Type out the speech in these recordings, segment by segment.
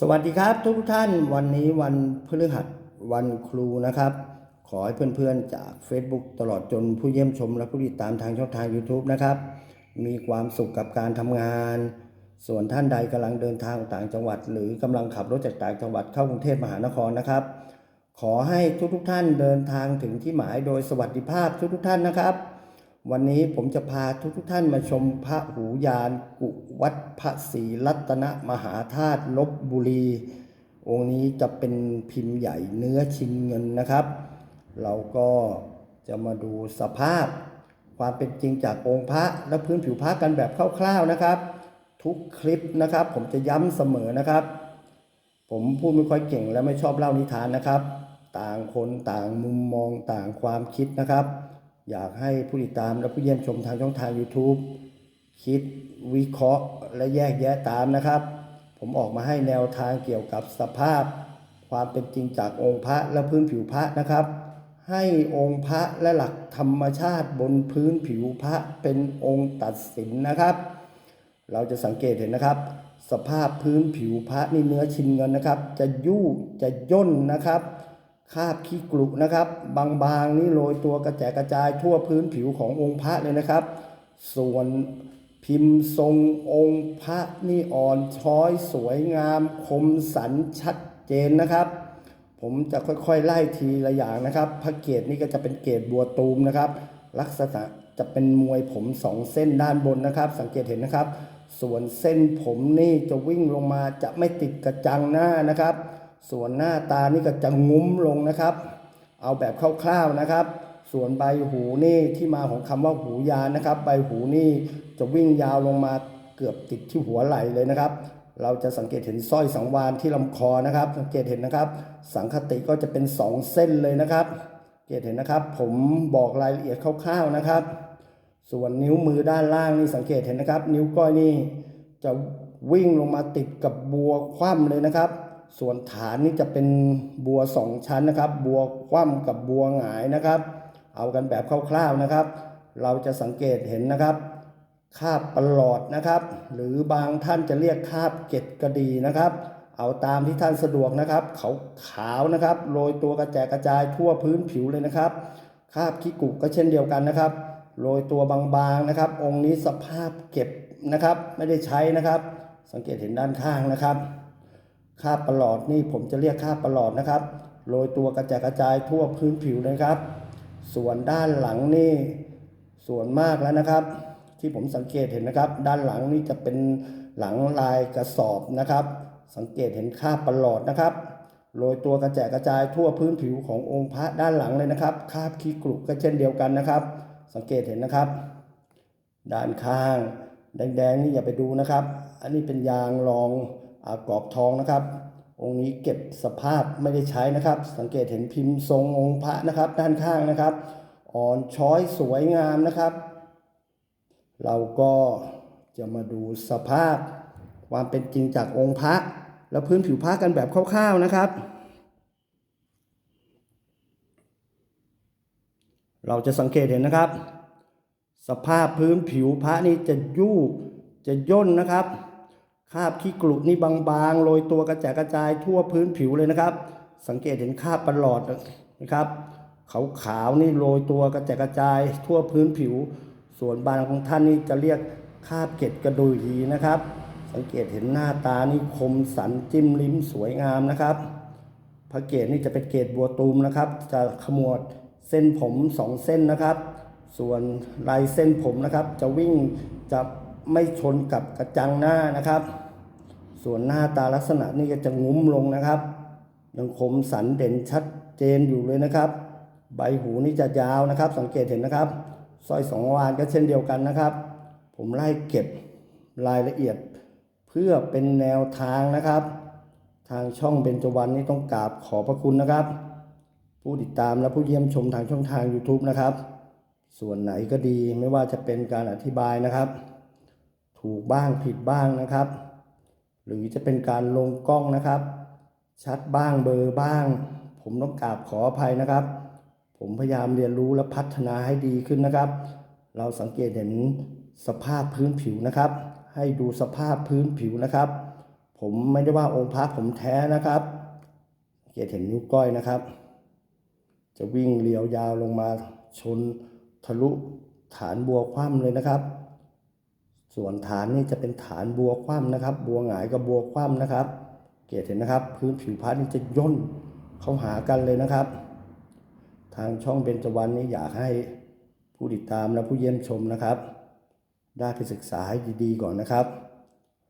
สวัสดีครับทุกท่านวันนี้วันพฤหัสวันครูนะครับ ขอให้เพื่อนๆจาก Facebook ตลอดจนผู้เยี่ยมชมและผู้ติดตามทางช่องทาง YouTube นะครับ มีความสุขกับการทำงาน ส่วนท่านใดกำลังเดินทางต่างจังหวัด หรือกำลังขับรถจากต่างจังหวัดเข้ากรุงเทพมหานครนะครับ ขอให้ทุกๆท่านเดินทางถึงที่หมายโดยสวัสดิภาพทุกๆท่านนะครับ วันนี้ผมจะพาทุกท่านมาชมพระหูยานกุวัดพระศรีรัตนมหาธาตุลบบุรี องค์นี้จะเป็นพิมพ์ใหญ่เนื้อชินเงินนะครับ เราก็จะมาดูสภาพ ความเป็นจริงจากองค์พระและพื้นผิวพระกันแบบคร่าวๆนะครับ ทุกคลิปนะครับ ผมจะย้ำเสมอนะครับ ผมพูดไม่ค่อยเก่งและไม่ชอบเล่านิทานนะครับ ต่างคนต่างมุมมองต่างความคิดนะครับ อยากให้ผู้ติดตามและผู้เยี่ยมชมทางช่องทาง YouTube คิดวิเคราะห์และแยกแยะตามนะครับ ผมออกมาให้แนวทางเกี่ยวกับสภาพ ความเป็นจริงจากองค์พระและพื้นผิวพระนะครับ ให้องค์พระและหลักธรรมชาติบนพื้นผิวพระเป็นองค์ตัดสินนะครับ เราจะสังเกตเห็นนะครับ สภาพพื้นผิวพระนี่เนื้อชิ้นเงินนะครับ จะยู่จะย่นนะครับ คาบขี้กลุนะครับ บางๆนี่โรยตัวกระแจกระจายทั่วพื้นผิวขององค์พระเลยนะครับ ส่วนพิมพ์ทรงองค์พระนี่อ่อนช้อยสวยงามคมสันชัดเจนนะครับ ผมจะค่อยๆไล่ทีละอย่างนะครับ พระเกศนี่ก็จะเป็นเกศบัวตูมนะครับ ลักษณะจะเป็นมวยผมสองเส้นด้านบนนะครับ สังเกตเห็นนะครับ ส่วนเส้นผมนี่จะวิ่งลงมาจะไม่ติดกระจังหน้านะครับ ส่วนหน้าตานี่ก็จะงุ้มลงนะครับ เอาแบบคร่าวๆนะครับ ส่วนใบหูนี่ที่มาของคำว่าหูยานนะครับ ใบหูนี่จะวิ่งยาวลงมาเกือบติดที่หัวไหล่เลยนะครับ เราจะสังเกตเห็นสร้อยสังวานที่ลำคอนะครับ สังเกตเห็นนะครับ สังคติก็จะเป็นสองเส้นเลยนะครับสังเกตเห็นนะครับ ผมบอกรายละเอียดคร่าวๆนะครับ ส่วนนิ้วมือด้านล่างนี่สังเกตเห็นนะครับ นิ้วก้อยนี่จะวิ่งลงมาติดกับบัวคว่ำเลยนะครับ ส่วนฐานนี่จะเป็นบัวสองชั้นนะครับ บัวคว่ำกับบัวหงายนะครับ เอากันแบบคร่าวๆนะครับ เราจะสังเกตเห็นนะครับคาบประหลอดนะครับ หรือบางท่านจะเรียกคาบเกตกระดีนะครับ เอาตามที่ท่านสะดวกนะครับ เขาขาวนะครับโรยตัวกระแจกกระจายทั่วพื้นผิวเลยนะครับคาบขี้กุก็เช่นเดียวกันนะครับโรยตัวบางๆนะครับ องค์นี้สภาพเก็บนะครับ ไม่ได้ใช้นะครับ สังเกตเห็นด้านข้างนะครับ คาบประหลอดนี่ผมจะเรียกคาบประหลอดนะครับโรยตัวกระจายกระจายทั่วพื้นผิวเลยครับ ส่วนด้านหลังนี่ส่วนมากแล้วนะครับ ที่ผมสังเกตเห็นนะครับ ด้านหลังนี่จะเป็นหลังลายกระสอบนะครับ สังเกตเห็นคาบประหลอดนะครับโรยตัวกระแจกกระจายทั่วพื้นผิวขององค์พระด้านหลังเลยนะครับคาบขี้กรุก็เช่นเดียวกันนะครับ สังเกตเห็นนะครับ ด้านข้าง แดงๆนี่อย่าไปดูนะครับ อันนี้เป็นยางรอง กรอบทองนะครับ องค์นี้เก็บสภาพไม่ได้ใช้นะครับ สังเกตเห็นพิมพ์ทรงองค์พระนะครับ ด้านข้างนะครับ อ่อนช้อยสวยงามนะครับ เราก็จะมาดูสภาพความเป็นจริงจากองค์พระ และพื้นผิวพระกันแบบคร่าวๆนะครับ เราจะสังเกตเห็นนะครับ สภาพพื้นผิวพระนี่จะยู่จะย่นนะครับ คราบขี้กรุนี่บางๆโรยตัวกระจายกระจายทั่วพื้นผิวเลยนะครับ สังเกตเห็นคราบประหลอดนะครับขาวนี่โรยตัวกระจายกระจาย ทั่วพื้นผิว ส่วนบางของท่านนี่จะเรียกคราบเกล็ดกระดุยนะครับ สังเกตเห็นหน้าตานี่คมสันจิ้มลิ้มสวยงามนะครับพระเกศนี่จะเป็นเกศบัวตูมนะครับ จะขมวดเส้นผมสองเส้นนะครับ ส่วนลายเส้นผมนะครับ จะวิ่งจะไม่ชนกับกระจังหน้านะครับ ส่วนหน้าตาลักษณะนี่ก็จะงุ้มลงนะครับยังคมสันเด่นชัดเจนอยู่เลยนะครับ ใบหูนี่จะยาวนะครับ สังเกตเห็นนะครับสร้อยสองวานก็เช่นเดียวกันนะครับ ผมไล่เก็บรายละเอียดเพื่อเป็นแนวทางนะครับ ทางช่องเบญจวรรณนี่ต้องกราบขอพระคุณนะครับ ผู้ติดตามและผู้เยี่ยมชมทางช่องทาง YouTube นะครับ ส่วนไหนก็ดีไม่ว่าจะเป็นการอธิบายนะครับ ถูกบ้างผิดบ้างนะครับ หรือจะเป็นการลงกล้องนะครับ ชัดบ้างเบลอร์บ้าง ผมต้องกราบขออภัยนะครับ ผมพยายามเรียนรู้และพัฒนาให้ดีขึ้นนะครับ เราสังเกตเห็นสภาพพื้นผิวนะครับ ให้ดูสภาพพื้นผิวนะครับ ผมไม่ได้ว่าองค์พระผมแท้นะครับสังเกตเห็นนิ้วก้อยนะครับ จะวิ่งเลียวยาวลงมาชนทะลุฐานบัวคว่ำเลยนะครับ ส่วนฐานนี่จะเป็นฐานบัวคว่ำนะครับ บัวหงายกับบัวคว่ำนะครับ เกตเห็นนะครับ พื้นผิวพระนี่จะย่นเข้าหากันเลยนะครับ ทางช่องเบญจวรรณนี่อยากให้ผู้ติดตามและผู้เยี่ยมชมนะครับ ได้ไปศึกษาให้ดีๆก่อนนะครับ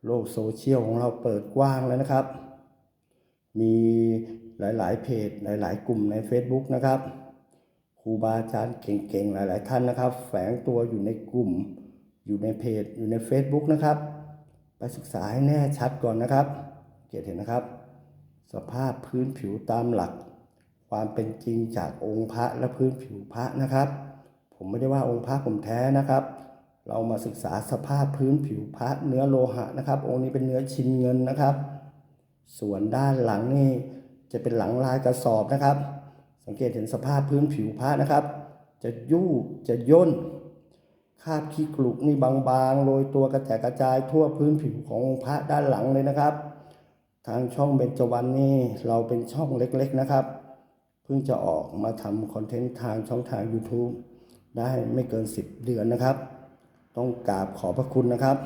โลกโซเชียลของเราเปิดกว้างแล้วนะครับ มีหลายๆเพจหลายๆ กลุ่มใน Facebook นะครับครูบาอาจารย์เก่งๆ หลายๆ ท่านนะครับ แฝงตัวอยู่ในกลุ่ม อยู่ในเพจอยู่ใน Facebook นะครับ ไปศึกษาให้แน่ชัดก่อนนะครับ เกียรติเห็นนะครับ สภาพพื้นผิวตามหลัก ความเป็นจริงจากองค์พระและพื้นผิวพระนะครับ ผมไม่ได้ว่าองค์พระผมแท้นะครับ เรามาศึกษาสภาพพื้นผิวพระเนื้อโลหะนะครับ องค์นี้เป็นเนื้อชิ้นเงินนะครับ ส่วนด้านหลังนี่จะเป็นหลังลายกระสอบนะครับ สังเกตเห็นสภาพพื้นผิวพระนะครับ จะยู่จะย่น คาบขี้กลุกนี่บางๆโรยตัวกระแจกกระจายทั่วพื้นผิวขององค์พระด้านหลังเลยนะครับ ทางช่องเบญจวรรณนี่เราเป็นช่องเล็กๆนะครับ เพิ่งจะออกมาทำคอนเทนต์ทางช่องทาง YouTube ได้ไม่เกิน 10 เดือนนะครับ ต้องกราบขอบพระคุณนะครับ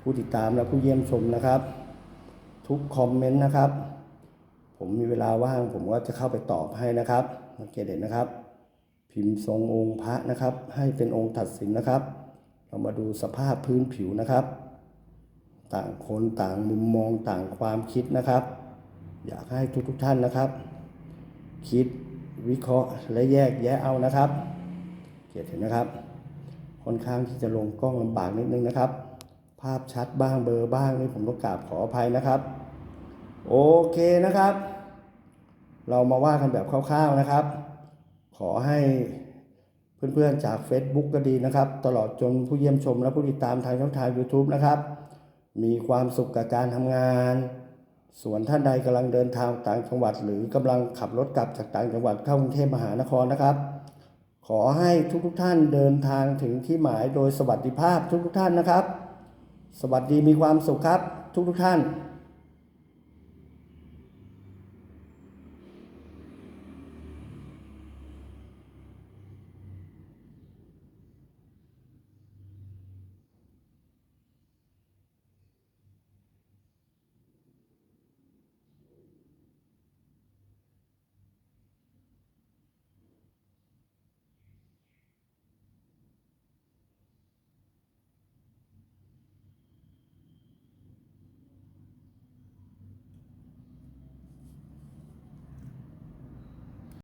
ผู้ติดตามและผู้เยี่ยมชมนะครับ ทุกคอมเมนต์นะครับ ผมมีเวลาว่างผมก็จะเข้าไปตอบให้นะครับสังเกตเห็นนะครับ พิมพ์ทรงองค์พระนะครับ ให้เป็นองค์ตัดสินนะครับ เรามาดูสภาพพื้นผิวนะครับ ต่างคนต่างมุมมองต่างความคิดนะครับ อยากให้ทุกๆท่านนะครับ คิดวิเคราะห์และแยกแยะเอานะครับเกียรติเห็นนะครับ ค่อนข้างที่จะลงกล้องลำบากนิดนึงนะครับ ภาพชัดบ้างเบอร์บ้างนี่ผมต้องกราบขออภัยนะครับ โอเคนะครับ เรามาว่ากันแบบคร่าวๆนะครับ ขอให้เพื่อนๆจาก Facebook ก็ดีนะครับ ตลอดจนผู้เยี่ยมชมและผู้ติดตามทางช่องทาง YouTube นะครับ มีความสุขกับการทำงาน ส่วนท่านใดกำลังเดินทางต่างจังหวัด หรือกำลังขับรถกลับจากต่างจังหวัดเข้ากรุงเทพมหานครนะครับ ขอให้ทุกๆท่านเดินทางถึงที่หมายโดยสวัสดิภาพทุกๆท่านนะครับ สวัสดีมีความสุขครับ ทุกๆท่าน